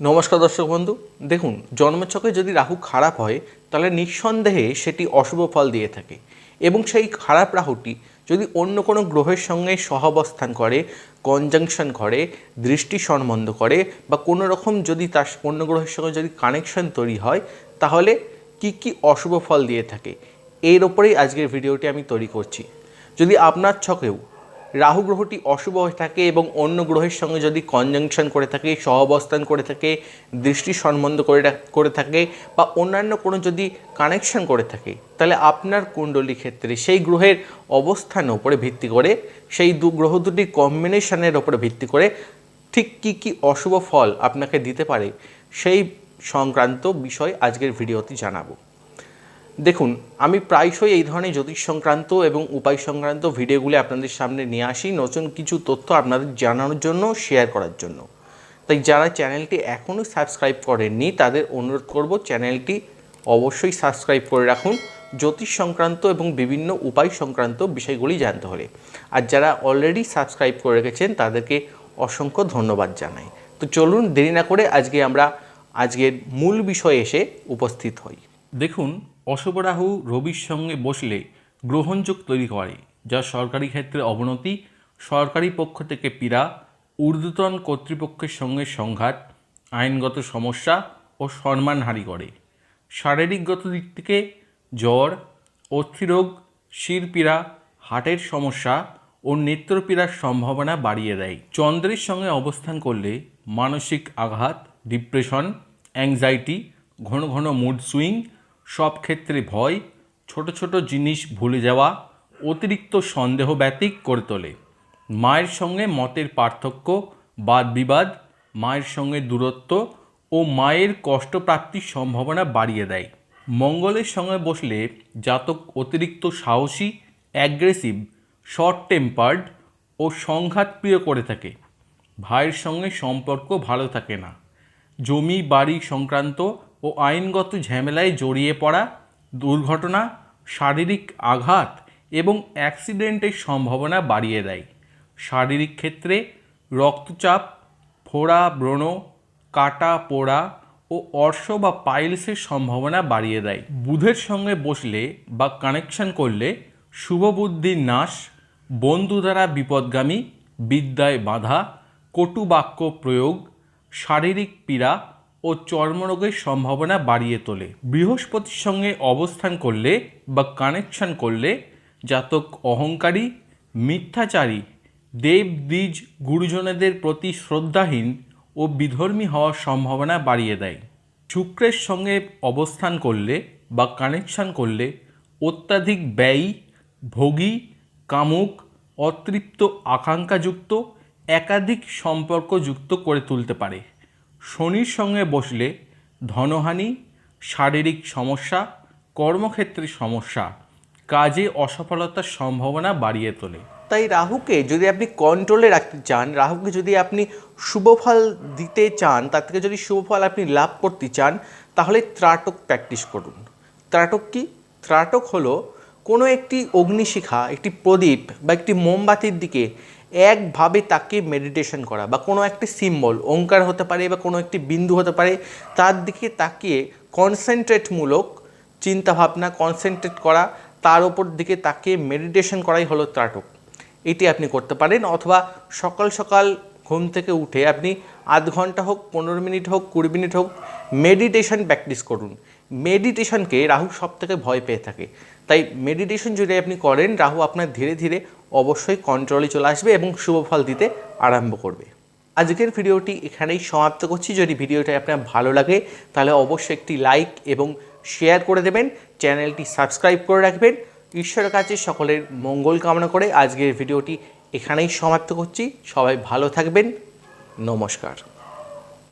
নমস্কার দর্শক বন্ধু। দেখুন জন্মছকে যদি রাহু খারাপ হয়, তাহলে নিঃসন্দেহে সেটি অশুভ ফল দিয়ে থাকে এবং সেই খারাপ রাহুটি যদি অন্য কোনো গ্রহের সঙ্গে সহাবস্থান করে কনজাংশন করে, দৃষ্টি সম্বন্ধ করে বা কোনো রকম যদি তার অন্য গ্রহের সঙ্গে যদি কানেকশন তৈরি হয়, তাহলে কি কি অশুভ ফল দিয়ে থাকে? এর ওপরেই আজকের ভিডিওটি আমি তৈরি করছি। যদি আপনার ছকেও রাহু গ্রহটি অশুভ হয়ে থাকে এবং অন্য গ্রহের সঙ্গে যদি কনজাংশন করে থাকে সহ অবস্থান করে থাকে, দৃষ্টি সম্বন্ধ করে করে থাকে বা অন্যান্য কোনো যদি কানেকশন করে থাকে, তাহলে আপনার কুণ্ডলী ক্ষেত্রে সেই গ্রহের অবস্থানের উপরে ভিত্তি করে, সেই দু গ্রহ দুটি কম্বিনেশনের ওপরে ভিত্তি করে ঠিক কী কী অশুভ ফল আপনাকে দিতে পারে, সেই সংক্রান্ত বিষয় আজকের ভিডিওতে জানাব। দেখুন, আমি প্রায়শই এই ধরনের জ্যোতিষ সংক্রান্ত এবং উপায় সংক্রান্ত ভিডিওগুলি আপনাদের সামনে নিয়ে আসি নতুন কিছু তথ্য আপনাদের জানানোর জন্য শেয়ার করার জন্য। তাই যারা চ্যানেলটি এখনও সাবস্ক্রাইব করেননি, তাদের অনুরোধ করব চ্যানেলটি অবশ্যই সাবস্ক্রাইব করে রাখুন, জ্যোতিষ সংক্রান্ত এবং বিভিন্ন উপায় সংক্রান্ত বিষয়গুলি জানতে হলে। আর যারা অলরেডি সাবস্ক্রাইব করে রেখেছেন, তাদেরকে অসংখ্য ধন্যবাদ জানাই। তো চলুন দেরি না করে আজকে আমরা, আজকের মূল বিষয়ে এসে উপস্থিত হই। দেখুন, অশুভ রাহু রবির সঙ্গে বসলে গ্রহণযোগ তৈরি করে যা সরকারি ক্ষেত্রে অবনতি, সরকারি পক্ষ থেকে পীড়া, ঊর্ধ্বতন কর্তৃপক্ষের সঙ্গে সংঘাত, আইনগত সমস্যা ও সম্মানহারি করে। শারীরিকগত দিক থেকে জ্বর, অস্থিরোগ শিরপীড়া হার্টের সমস্যা ও নেত্রপীড়ার সম্ভাবনা বাড়িয়ে দেয়। চন্দ্রের সঙ্গে অবস্থান করলে মানসিক আঘাত, ডিপ্রেশন অ্যাংজাইটি ঘন ঘন মুড সুইং সব ক্ষেত্রে ভয়, ছোট ছোট জিনিস ভুলে যাওয়া, অতিরিক্ত সন্দেহ ব্যতিক করে তোলে। মায়ের সঙ্গে মতের পার্থক্য বাদ বিবাদ মায়ের সঙ্গে দূরত্ব ও মায়ের কষ্টপ্রাপ্তির সম্ভাবনা বাড়িয়ে দেয়। মঙ্গলের সঙ্গে বসলে জাতক অতিরিক্ত সাহসী অ্যাগ্রেসিভ শর্ট টেম্পার্ড ও সংঘাতপ্রিয় করে থাকে। ভাইয়ের সঙ্গে সম্পর্ক ভালো থাকে না। জমি বাড়ি সংক্রান্ত ও আইনগত ঝামেলায় জড়িয়ে পড়া দুর্ঘটনা, শারীরিক আঘাত এবং অ্যাক্সিডেন্টের সম্ভাবনা বাড়িয়ে দেয়। শারীরিক ক্ষেত্রে রক্তচাপ, ফোড়া, ব্রণ, কাটা, পোড়া ও অর্শ বা পাইলসের সম্ভাবনা বাড়িয়ে দেয়। বুধের সঙ্গে বসলে বা কানেকশন করলে শুভ বুদ্ধির নাশ, বন্ধু দ্বারা বিপদগামী, বিদ্যায় বাধা, কটু বাক্য প্রয়োগ, শারীরিক পীড়া ও চর্মরোগের সম্ভাবনা বাড়িয়ে তোলে। বৃহস্পতির সঙ্গে অবস্থান করলে বা কানেকশন করলে জাতক অহংকারী, মিথ্যাচারী দেব দ্বিজ গুরুজনেদের প্রতি শ্রদ্ধাহীন ও বিধর্মী হওয়ার সম্ভাবনা বাড়িয়ে দেয়। শুক্রের সঙ্গে অবস্থান করলে বা কানেকশন করলে অত্যাধিক ব্যয়ী, ভোগী, কামুক, অতৃপ্ত, আকাঙ্ক্ষাযুক্ত, একাধিক সম্পর্ক যুক্ত করে তুলতে পারে। শনির সঙ্গে বসলে ধনহানি, শারীরিক সমস্যা, কর্মক্ষেত্রে সমস্যা, কাজে অসফলতার সম্ভাবনা বাড়িয়ে তোলে। তাই রাহুকে যদি আপনি কন্ট্রোলে রাখতে চান, রাহুকে যদি আপনি শুভ ফল দিতে চান, তার থেকে যদি শুভ ফল আপনি লাভ করতে চান, তাহলে ত্রাটক প্র্যাকটিস করুন। ত্রাটক কি? ত্রাটক হলো কোনো একটি অগ্নিশিখা, একটি প্রদীপ বা একটি মোমবাতির দিকে একভাবে তাকে মেডিটেশন করা বা কোনো একটি সিম্বল ওঙ্কার হতে পারে বা কোনো একটি বিন্দু হতে পারে, তার দিকে তাকিয়ে কনসেন্ট্রেটমূলক চিন্তাভাবনা কনসেন্ট্রেট করা, তার ওপর দিকে তাকিয়ে মেডিটেশন করাই হলো ত্রাটক। এটি আপনি করতে পারেন অথবা সকাল সকাল ঘুম থেকে উঠে আপনি আধ ঘণ্টা হোক, পনেরো মিনিট হোক, কুড়ি মিনিট হোক মেডিটেশন প্র্যাকটিস করুন। মেডিটেশনকে রাহু সব থেকে ভয় পেয়ে থাকে। তাই মেডিটেশন যদি আপনি করেন, রাহু আপনার ধীরে ধীরে অবশ্যই কন্ট্রোলে চলে আসবে এবং শুভ ফল দিতে আরম্ভ করবে। আজকের ভিডিওটি এখানেই সমাপ্ত করছি। যদি ভিডিওটা আপনার ভালো লাগে, তাহলে অবশ্যই একটি লাইক এবং শেয়ার করে দেবেন। চ্যানেলটি সাবস্ক্রাইব করে রাখবেন। ঈশ্বরের কাছে সকলের মঙ্গল কামনা করে আজকের ভিডিওটি এখানেই সমাপ্ত করছি। সবাই ভালো থাকবেন। নমস্কার।